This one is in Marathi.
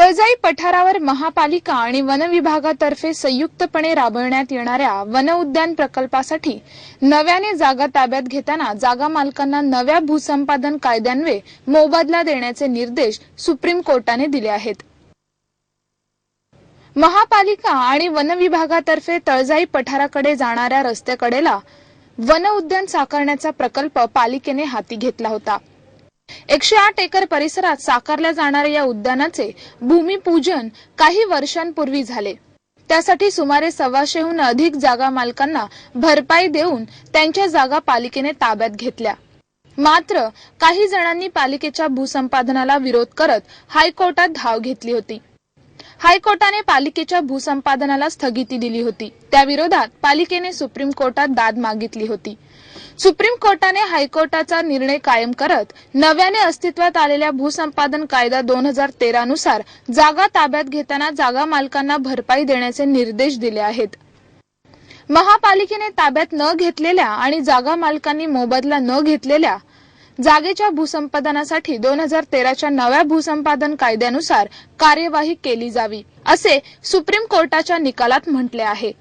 तळजाई पठारावर महापालिका आणि वन विभागातर्फे संयुक्तपणे राबवण्यात येणाऱ्या वन उद्यान प्रकल्पासाठी नव्याने जागा ताब्यात घेताना जागा मालकांना नव्या भूसंपादन कायद्यान्वये मोबदला देण्याचे निर्देश सुप्रीम कोर्टाने दिले आहेत. महापालिका आणि वन विभागातर्फे तळजाई पठाराकडे जाणाऱ्या रस्त्याकडेला वन उद्यान साकारण्याचा प्रकल्प पालिकेने हाती घेतला होता. एकशे आठ एकर परिसरात साकारल्या जाणाऱ्या या उद्यानाचे भूमिपूजन काही वर्षांपूर्वी झाले. त्यासाठी सुमारे सव्वाशेहून अधिक जागा मालकांना भरपाई देऊन त्यांच्या जागा पालिकेने ताब्यात घेतल्या. मात्र काही जणांनी पालिकेच्या भूसंपादनाला विरोध करत हायकोर्टात धाव घेतली होती. हायकोर्टाने पालिकेच्या भूसंपादनाला स्थगिती दिली होती. त्याविरोधात पालिकेने सुप्रीम कोर्टात दाद मागितली होती. सुप्रीम कोर्टाने हायकोर्टाचा निर्णय कायम करत नव्याने अस्तित्वात आलेल्या भूसंपादन कायदा दोन हजार तेरा नुसार जागा ताब्यात घेताना जागा मालकांना भरपाई देण्याचे निर्देश दिले आहेत. महापालिकेने ताब्यात न घेतलेल्या आणि जागा मालकांनी मोबदला न घेतलेल्या जागेच्या भूसंपादनासाठी दोन हजार तेराच्या नव्या भूसंपादन कायद्यानुसार कार्यवाही केली जावी असे सुप्रीम कोर्टाच्या निकालात म्हटले आहे.